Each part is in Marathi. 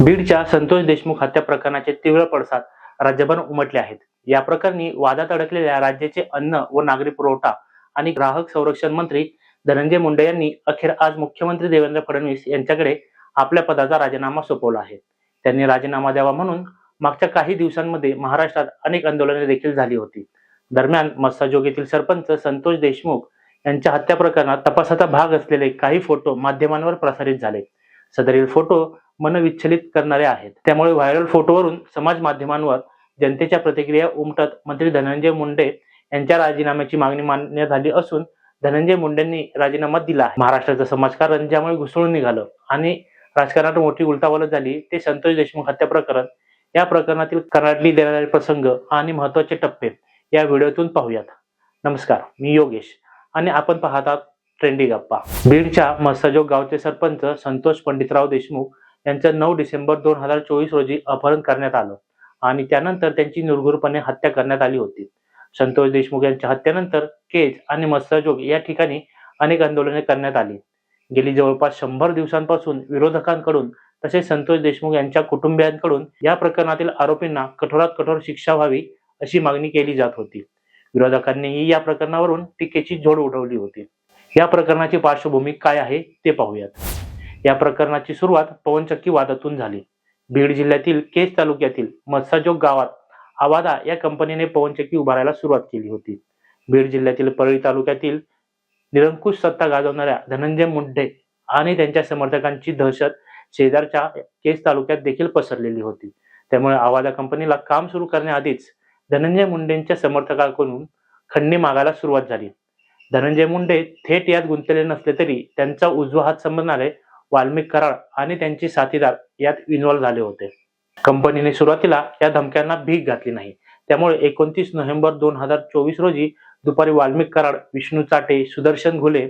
बीडच्या संतोष देशमुख हत्या प्रकरणाचे तीव्र पडसाद राज्यभर उमटले आहेत. या प्रकरणी वादात अडकलेल्या राज्याचे अन्न व नागरी पुरवठा आणि ग्राहक संरक्षण मंत्री धनंजय मुंडे यांनी अखेर आज मुख्यमंत्री देवेंद्र फडणवीस यांच्याकडे आपल्या पदाचा राजीनामा सोपवला आहे. त्यांनी राजीनामा द्यावा म्हणून मागच्या काही दिवसांमध्ये महाराष्ट्रात अनेक आंदोलने देखील झाली होती. दरम्यान मस्साजोग येथील सरपंच संतोष देशमुख यांच्या हत्या प्रकरणात तपासाचा भाग असलेले काही फोटो माध्यमांवर प्रसारित झाले. सदरील फोटो मनविच्छलित करणारे आहेत. त्यामुळे व्हायरल फोटोवरून समाज माध्यमांवर जनतेच्या प्रतिक्रिया उमटत मंत्री धनंजय मुंडे यांच्या राजीनाम्याची मागणी मान्य झाली असून धनंजय मुंडेंनी राजीनामा दिला आहे. महाराष्ट्राचं समाजकारण ज्यामुळे घुसळून निघालं आणि राजकारणात मोठी उलटावलत झाली ते संतोष देशमुख हत्या प्रकरण या प्रकरणातील कराडली देणारे प्रसंग आणि महत्त्वाचे टप्पे या व्हिडिओतून पाहूयात. नमस्कार मी योगेश आणि आपण पाहतात ट्रेंडी गप्पा. बीडच्या मत्स्यजोग गावचे सरपंच संतोष पंडितराव देशमुख यांचं नऊ डिसेंबर दोन हजार चोवीस रोजी अपहरण करण्यात आलं आणि त्यानंतर त्यांची निर्घुरपणे हत्या करण्यात आली होती. संतोष देशमुख यांच्या हत्येनंतर केज आणि मत्स्यजोग या ठिकाणी अनेक आंदोलने करण्यात आली. गेली जवळपास शंभर दिवसांपासून विरोधकांकडून तसेच संतोष देशमुख यांच्या कुटुंबियांकडून या प्रकरणातील आरोपींना कठोरात कठोर शिक्षा व्हावी अशी मागणी केली जात होती. विरोधकांनीही या प्रकरणावरून टीकेची झोड उठवली होती. या प्रकरणाची पार्श्वभूमी काय आहे ते पाहूयात. या प्रकरणाची सुरुवात पवनचक्की वादातून झाली. बीड जिल्ह्यातील केज तालुक्यातील मत्साजोग गावात आवादा या कंपनीने पवनचक्की उभारायला सुरुवात केली होती. बीड जिल्ह्यातील परळी तालुक्यातील निरंकुश सत्ता गाजवणाऱ्या धनंजय मुंडे आणि त्यांच्या समर्थकांची दहशत शेजारच्या केज तालुक्यात देखील पसरलेली होती. त्यामुळे आवादा कंपनीला काम सुरू करण्याआधीच धनंजय मुंडेंच्या समर्थकांकडून खंडणी मागायला सुरुवात झाली. धनंजय मुंडे थेट यात गुंतलेले नसले तरी त्यांचा उजवा हात समजणारे वाल्मिक कराड आणि त्यांचे साथीदार यात इन्व्हॉल्व्ह झाले होते. कंपनीने सुरुवातीला या धमक्यांना भीक घातली नाही. त्यामुळे एकोणतीस नोव्हेंबर दोन हजार चोवीस रोजी दुपारी वाल्मिक कराड विष्णू चाटे सुदर्शन घुले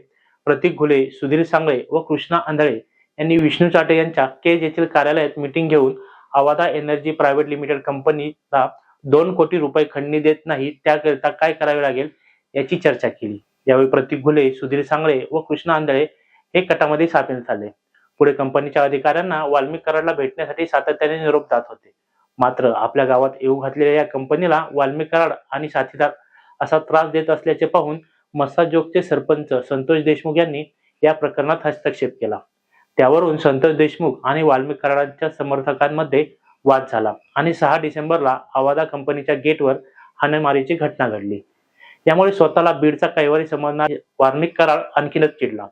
प्रतीक घुले सुधीर सांगळे व कृष्णा आंधळे यांनी विष्णू चाटे यांच्या केज येथील कार्यालयात मिटिंग घेऊन आवादा एनर्जी प्रायव्हेट लिमिटेड कंपनीला दोन कोटी रुपये खंडणी देत नाही त्याकरिता काय करावे लागेल याची चर्चा केली. यावेळी प्रतीक घुले सुधीर सांगळे व कृष्ण आंधळे हे कटामध्ये सामील झाले. पुढे कंपनीच्या अधिकाऱ्यांना वाल्मिक कराडला भेटण्यासाठी सातत्याने निरोप जात होते. मात्र आपल्या गावात येऊ घातलेल्या या कंपनीला वाल्मिक कराड आणि साथीदार असा त्रास देत असल्याचे पाहून मस्साजोगचे सरपंच संतोष देशमुख यांनी या प्रकरणात हस्तक्षेप केला. त्यावरून संतोष देशमुख आणि वाल्मिक कराडांच्या समर्थकांमध्ये वाद झाला आणि सहा डिसेंबरला आवादा कंपनीच्या गेटवर हाणेमारीची घटना घडली. त्यामुळे स्वतःला बीडचा कैवारी समजणार वाल्मिक कराड आणखीनच चिडला.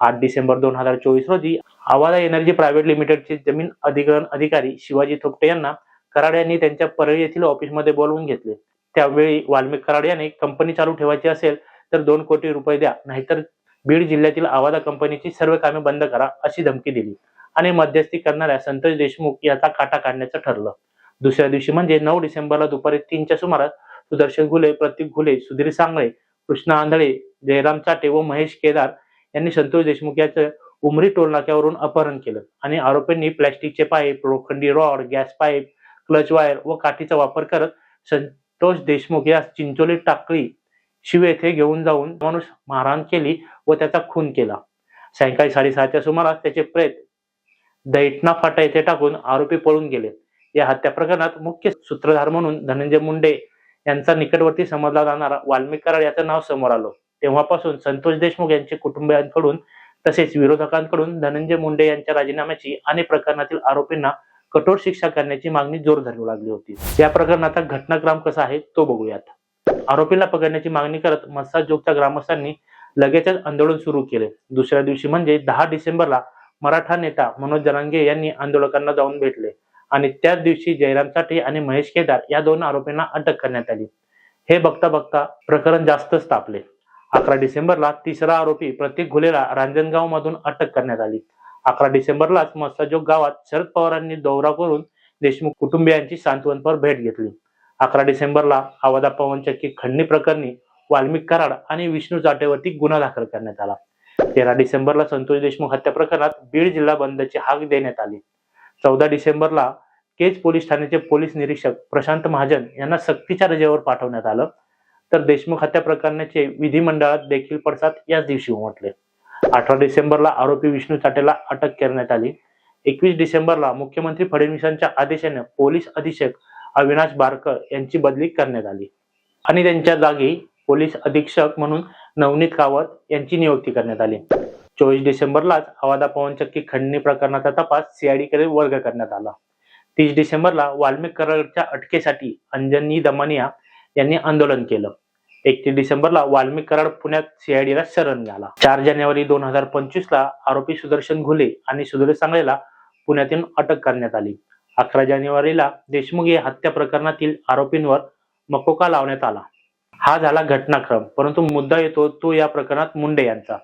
आठ डिसेंबर दोन हजार चोवीस रोजी आवादा एनर्जी प्रायव्हेट लिमिटेडचे जमीन अधिग्रहण अधिकारी शिवाजी थोपटे यांना कराड यांनी त्यांच्या परळी येथील ऑफिसमध्ये बोलवून घेतले. त्यावेळी वाल्मिक कराड यांनी कंपनी चालू ठेवायची असेल तर दोन कोटी रुपये द्या नाहीतर बीड जिल्ह्यातील आवादा कंपनीची सर्व कामे बंद करा अशी धमकी दिली आणि मध्यस्थी करणाऱ्या संतोष देशमुख याचा काटा काढण्याचं ठरलं. दुसऱ्या दिवशी म्हणजे नऊ डिसेंबरला दुपारी तीनच्या सुमारास सुदर्शन घुले प्रतीक घुले सुधीर सांगळे कृष्णा आंधळे जयराम चाटे व महेश केदार यांनी संतोष देशमुख याचं उमरी टोलनाक्यावरून अपहरण केलं. आणि आरोपींनी प्लॅस्टिकचे पाईप लोखंडी rod gas pipe clutch wire व काठीचा वापर करत संतोष देशमुख या चिंचोली टाकळी शिव येथे घेऊन जाऊन माणूस मारहाण केली व त्याचा खून केला. सायंकाळी साडेसहाच्या सुमारास त्याचे प्रेत दैटना फाटा येथे टाकून आरोपी पळून गेले. या हत्या प्रकरणात मुख्य सूत्रधार म्हणून धनंजय मुंडे यांचा निकटवर्ती समजला जाणारा वाल्मिक कराड याचं नाव समोर आलं. तेव्हापासून संतोष देशमुख यांच्या कुटुंबियांकडून तसेच विरोधकांकडून धनंजय मुंडे यांच्या राजीनाम्याची आणि प्रकरणातील आरोपींना कठोर शिक्षा करण्याची मागणी जोर धरू लागली होती. या प्रकरणाचा घटनाक्रम कसा आहे तो बघूयात. आरोपीला पकडण्याची मागणी करत मस्साजोगच्या ग्रामस्थांनी लगेचच आंदोलन सुरू केले. दुसऱ्या दिवशी म्हणजे दहा डिसेंबरला मराठा नेता मनोज जरांगे यांनी आंदोलकांना जाऊन भेटले. आणि त्याच दिवशी जयरामसाठी आणि महेश केदार या दोन आरोपींना अटक करण्यात आली. हे बघता बघता प्रकरण जास्तच तापले. अकरा डिसेंबरला तिसरा आरोपी प्रतीक घुलेला रांजणगाव मधून अटक करण्यात आली. अकरा डिसेंबरलाच मस्ताजोग गावात शरद पवारांनी दौरा करून देशमुख कुटुंबियांची सांत्वनपर भेट घेतली. अकरा डिसेंबरला आवादा पवनचक्की खंडणी प्रकरणी वाल्मिक कराड आणि विष्णू चाटेवरती गुन्हा दाखल करण्यात आला. तेरा डिसेंबरला संतोष देशमुख हत्या प्रकरणात बीड जिल्हा बंदची हाक देण्यात आली. चौदा डिसेंबरला केज पोलीस ठाण्याचे पोलीस निरीक्षक प्रशांत महाजन यांना सक्तीच्या रजेवर पाठवण्यात आलं. तर देशमुख हत्या प्रकरणाचे विधिमंडळात देखील पडसाद याच दिवशी उमटले. अठरा डिसेंबरला आरोपी विष्णू चाटेला अटक करण्यात आली. एकवीस डिसेंबरला मुख्यमंत्री फडणवीसांच्या आदेशाने पोलीस अधीक्षक अविनाश बारकर यांची बदली करण्यात आली. आणि त्यांच्या जागी पोलीस अधीक्षक म्हणून नवनीत कावत यांची नियुक्ती करण्यात आली. चोवीस डिसेंबरलाच अवादा पवनचक्की खंडणी प्रकरणाचा तपास सीआयडीकडे वर्ग करण्यात आला. तीस डिसेंबरला वाल्मिक कराडच्या अटकेसाठी अंजनी दमानिया यांनी आंदोलन केलं. एकतीस डिसेंबरला वाल्मिक कराड पुण्यात सीआयडीला शरण झाला चार जानेवारी दोन हजार पंचवीस ला आरोपी सुदर्शन घुले आणि सुधीर सांगळेला पुण्यातून अटक करण्यात आली. अकरा जानेवारीला देशमुख या हत्या प्रकरणातील आरोपींवर मकोका लावण्यात आला. हा झाला घटनाक्रम परंतु मुद्दा येतो तो या प्रकरणात मुंडे यांचा.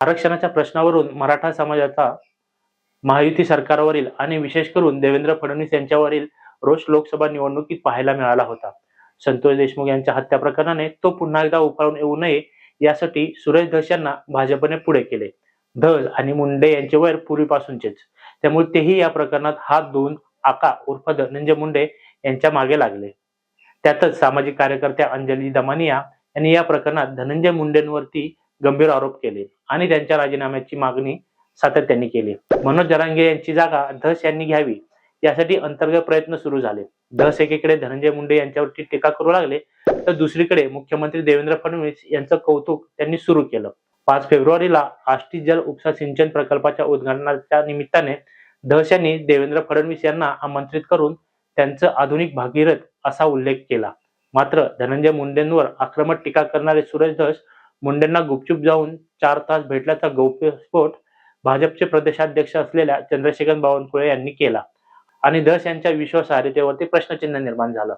आरक्षणाच्या प्रश्नावरून मराठा समाजाचा महायुती सरकारवरील आणि विशेष करून देवेंद्र फडणवीस यांच्यावरील रोष लोकसभा निवडणुकीत पाहायला मिळाला होता. संतोष देशमुख यांच्या हत्या प्रकरणाने तो पुन्हा एकदा उफाळून येऊ नये यासाठी सुरेश धस यांना भाजपने पुढे केले. धस आणि मुंडे यांचे वैर पूर्वीपासूनचेच. त्यामुळे तेही या प्रकरणात हात धुवून आका उर्फ धनंजय मुंडे यांच्या मागे लागले. त्यातच सामाजिक कार्यकर्त्या अंजली दमानिया यांनी या प्रकरणात धनंजय मुंडेंवरती गंभीर आरोप केले आणि त्यांच्या राजीनाम्याची मागणी सातत्याने केली. मनोज जरांगे यांची जागा धस यांनी घ्यावी यासाठी अंतर्गत प्रयत्न सुरू झाले. धस एकीकडे धनंजय मुंडे यांच्यावरती टीका करू लागले तर दुसरीकडे मुख्यमंत्री देवेंद्र फडणवीस यांचं कौतुक त्यांनी सुरू केलं. पाच फेब्रुवारीला आष्टी जल उपसा सिंचन प्रकल्पाच्या उद्घाटनाच्या निमित्ताने धस यांनी देवेंद्र फडणवीस यांना आमंत्रित करून त्यांचं आधुनिक भागीरथ असा उल्लेख केला. मात्र धनंजय मुंडेंवर आक्रमक टीका करणारे सुरेश धस मुंडेंना गुपचूप जाऊन चार तास भेटल्याचा गौप्यस्फोट भाजपचे प्रदेशाध्यक्ष असलेल्या चंद्रशेखर बावनकुळे यांनी केला. आणि धस यांच्या विश्वासार्हतेवरती प्रश्नचिन्ह निर्माण झालं.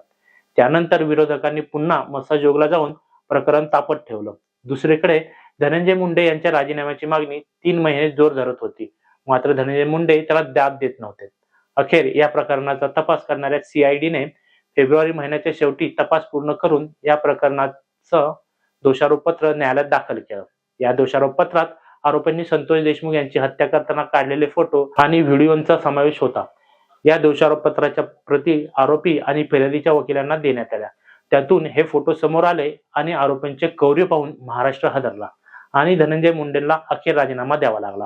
त्यानंतर विरोधकांनी पुन्हा मसाजोगला जाऊन प्रकरण तापत ठेवलं. दुसरीकडे धनंजय मुंडे यांच्या राजीनाम्याची मागणी तीन महिने जोर धरत होती. मात्र धनंजय मुंडे त्याला दाद देत नव्हते. अखेर या प्रकरणाचा तपास करणाऱ्या सीआयडीने फेब्रुवारी महिन्याच्या शेवटी तपास पूर्ण करून या प्रकरणाचं दोषारोपपत्र न्यायालयात दाखल केलं. या दोषारोप पत्रात आरोपींनी संतोष देशमुख यांची हत्या करताना काढलेले फोटो आणि व्हिडिओंचा समावेश होता. या दोषारोप पत्राच्या प्रती आरोपी आणि फिर्यादीच्या वकिलांना देण्यात आल्या. त्यातून हे फोटो समोर आले आणि आरोपींचे कौर्य पाहून महाराष्ट्र हादरला आणि धनंजय मुंडेंना अखेर राजीनामा द्यावा लागला.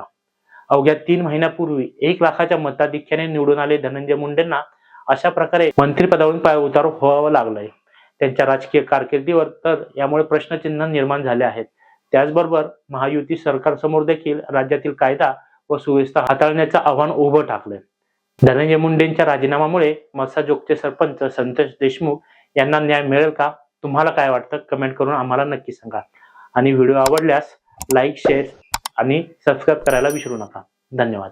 अवघ्या तीन महिन्यापूर्वी एक लाखाच्या मताधिक्याने निवडून आले धनंजय मुंडेंना अशा प्रकारे मंत्रिपदावरून पाय उतार व्हावं लागलंय. त्यांच्या राजकीय कारकिर्दीवर तर यामुळे प्रश्नचिन्ह निर्माण झाले आहेत. त्याचबरोबर महायुती सरकारसमोर देखील राज्यातील कायदा व सुव्यवस्था हाताळण्याचं आव्हान उभं टाकलंय. धनंजय मुंडेंच्या राजीनामामुळे मत्साजोगचे सरपंच संतोष देशमुख यांना न्याय मिळेल का? तुम्हाला काय वाटतं? कमेंट करून आम्हाला नक्की सांगा. आणि व्हिडिओ आवडल्यास लाईक शेअर आणि सबस्क्राईब करायला विसरू नका. धन्यवाद.